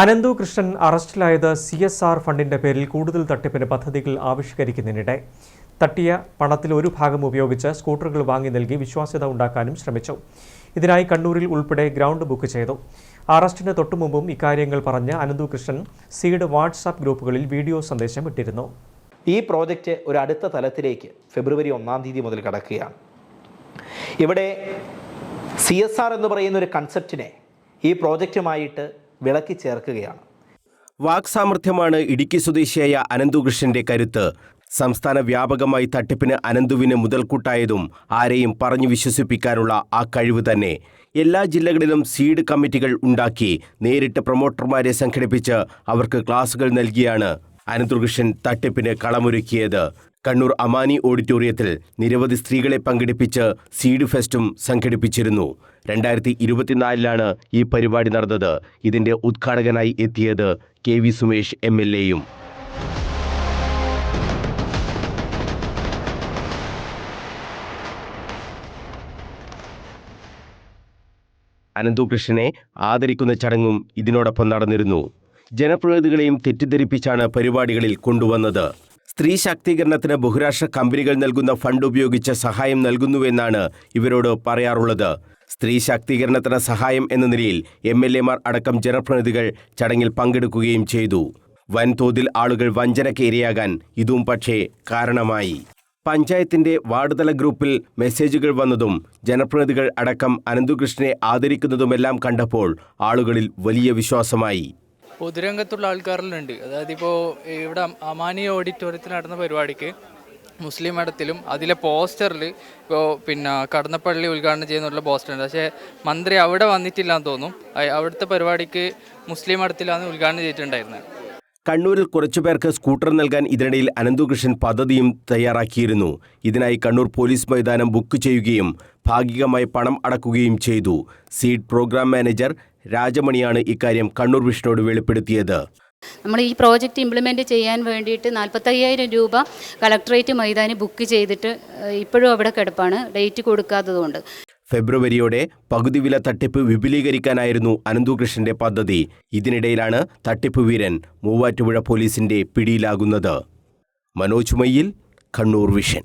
അനന്തു കൃഷ്ണൻ അറസ്റ്റിലായത് C S R ഫണ്ടിന്റെ പേരിൽ കൂടുതൽ തട്ടിപ്പിന് പദ്ധതികൾ ആവിഷ്കരിക്കുന്നതിനിടെ. തട്ടിയ പണത്തിൽ ഒരു ഭാഗം ഉപയോഗിച്ച് സ്കൂട്ടറുകൾ വാങ്ങി നൽകി വിശ്വാസ്യത ഉണ്ടാക്കാനും ശ്രമിച്ചു. ഇതിനായി കണ്ണൂരിൽ ഉൾപ്പെടെ ഗ്രൗണ്ട് ബുക്ക് ചെയ്തു. അറസ്റ്റിന് തൊട്ടുമുമ്പും ഇക്കാര്യങ്ങൾ പറഞ്ഞ് അനന്തു കൃഷ്ണൻ സീഡ് വാട്സാപ്പ് ഗ്രൂപ്പുകളിൽ വീഡിയോ സന്ദേശം ഇട്ടിരുന്നു. ഈ പ്രോജക്റ്റ് ഒരു അടുത്ത തലത്തിലേക്ക് ഫെബ്രുവരി ഒന്നാം തീയതി മുതൽ കടക്കുകയാണ്. ഇവിടെ സി എസ് ആർ എന്ന് പറയുന്ന ഒരു കൺസെപ്റ്റിനെ ഈ പ്രോജക്റ്റുമായിട്ട് വിളക്കി ചേർക്കുകയാണ്. വാക്സാമർഥ്യമാണ് ഇടുക്കി സ്വദേശിയായ അനന്തുകൃഷ്ണന്റെ കരുത്ത്. സംസ്ഥാന വ്യാപകമായി തട്ടിപ്പിന് അനന്തുവിന് മുതൽക്കൂട്ടായതും ആരെയും പറഞ്ഞു വിശ്വസിപ്പിക്കാനുള്ള ആ കഴിവ് തന്നെ എല്ലാ ജില്ലകളിലും സീഡ് കമ്മിറ്റികൾ ഉണ്ടാക്കി നേരിട്ട് പ്രൊമോട്ടർമാരെ സംഘടിപ്പിച്ച് അവർക്ക് ക്ലാസുകൾ നൽകിയാണ് അനന്തുകൃഷ്ണൻ തട്ടിപ്പിന് കളമൊരുക്കിയത്. കണ്ണൂർ അമാനി ഓഡിറ്റോറിയത്തിൽ നിരവധി സ്ത്രീകളെ പങ്കെടുപ്പിച്ച് സീഡ് ഫെസ്റ്റും സംഘടിപ്പിച്ചിരുന്നു. രണ്ടായിരത്തി ഇരുപത്തിനാലിലാണ് ഈ പരിപാടി നടന്നത്. ഇതിന്റെ ഉദ്ഘാടകനായി എത്തിയത് K V Sumesh M L എയും. അനന്തുകൃഷ്ണനെ ആദരിക്കുന്ന ചടങ്ങും ഇതിനോടൊപ്പം നടന്നിരുന്നു. ജനപ്രതിനിധികളെയും തെറ്റിദ്ധരിപ്പിച്ചാണ് പരിപാടികളിൽ കൊണ്ടുവന്നത്. സ്ത്രീ ശാക്തീകരണത്തിന് ബഹുരാഷ്ട്ര കമ്പനികൾ നൽകുന്ന ഫണ്ട് ഉപയോഗിച്ച് സഹായം നൽകുന്നുവെന്നാണ് ഇവരോട് പറയാറുള്ളത്. സ്ത്രീ ശാക്തീകരണത്തിന് സഹായം എന്ന നിലയിൽ എം എൽ എമാർ അടക്കം ജനപ്രതിനിധികൾ ചടങ്ങിൽ പങ്കെടുക്കുകയും ചെയ്തു. വൻതോതിൽ ആളുകൾ വഞ്ചനയ്ക്ക് ഇരയാകാൻ ഇതും പക്ഷേ കാരണമായി. പഞ്ചായത്തിന്റെ വാർഡ് തല ഗ്രൂപ്പിൽ മെസ്സേജുകൾ വന്നതും ജനപ്രതിനിധികൾ അടക്കം അനന്തുകൃഷ്ണനെ ആദരിക്കുന്നതുമെല്ലാം കണ്ടപ്പോൾ ആളുകളിൽ വലിയ വിശ്വാസമായി. പൊതുരംഗത്തുള്ള ആൾക്കാരിലുണ്ട്. അതായത് ഇപ്പോൾ ഇവിടെ അമാനി ഓഡിറ്റോറിയത്തിൽ നടന്ന പരിപാടിക്ക് മുസ്ലിം മഠത്തിലും അതിലെ പോസ്റ്ററിൽ ഇപ്പോൾ പിന്നെ കടന്നപ്പള്ളി ഉദ്ഘാടനം ചെയ്യുന്നുള്ള പോസ്റ്റർ ഉണ്ട് പക്ഷേ മന്ത്രി അവിടെ വന്നിട്ടില്ലാന്ന് തോന്നും. അ- അവിടുത്തെ പരിപാടിക്ക് മുസ്ലിം മഠത്തിലാണ് ഉദ്ഘാടനം ചെയ്തിട്ടുണ്ടായിരുന്നത് കണ്ണൂരിൽ കുറച്ചുപേർക്ക് സ്കൂട്ടർ നൽകാൻ ഇതിനിടയിൽ അനന്തുകൃഷ്ണൻ പദ്ധതിയും തയ്യാറാക്കിയിരുന്നു. ഇതിനായി കണ്ണൂർ പോലീസ് മൈതാനം ബുക്ക് ചെയ്യുകയും ഭാഗികമായി പണം അടക്കുകയും ചെയ്തു. സീഡ് പ്രോഗ്രാം മാനേജർ രാജമണിയാണ് ഇക്കാര്യം കണ്ണൂർ വിഷ്ണുവോട് വെളിപ്പെടുത്തിയത്. നമ്മൾ ഈ പ്രോജക്റ്റ് ഇംപ്ലിമെന്റ് ചെയ്യാൻ വേണ്ടിയിട്ട് നാൽപ്പത്തയ്യായിരം രൂപ കളക്ടറേറ്റ് മൈതാനി ബുക്ക് ചെയ്തിട്ട് ഇപ്പോഴും അവിടെ കിടപ്പാണ്. ഡേറ്റ് കൊടുക്കാത്തതുകൊണ്ട്. ഫെബ്രുവരിയോടെ പകുതി വില തട്ടിപ്പ് വിപുലീകരിക്കാനായിരുന്നു അനന്തുകൃഷ്ണന്റെ പദ്ധതി. ഇതിനിടയിലാണ് തട്ടിപ്പ് വീരൻ മൂവാറ്റുപുഴ പോലീസിന്റെ പിടിയിലാകുന്നത്. മനോജ് മയ്യിൽ കണ്ണൂർ വിഷൻ.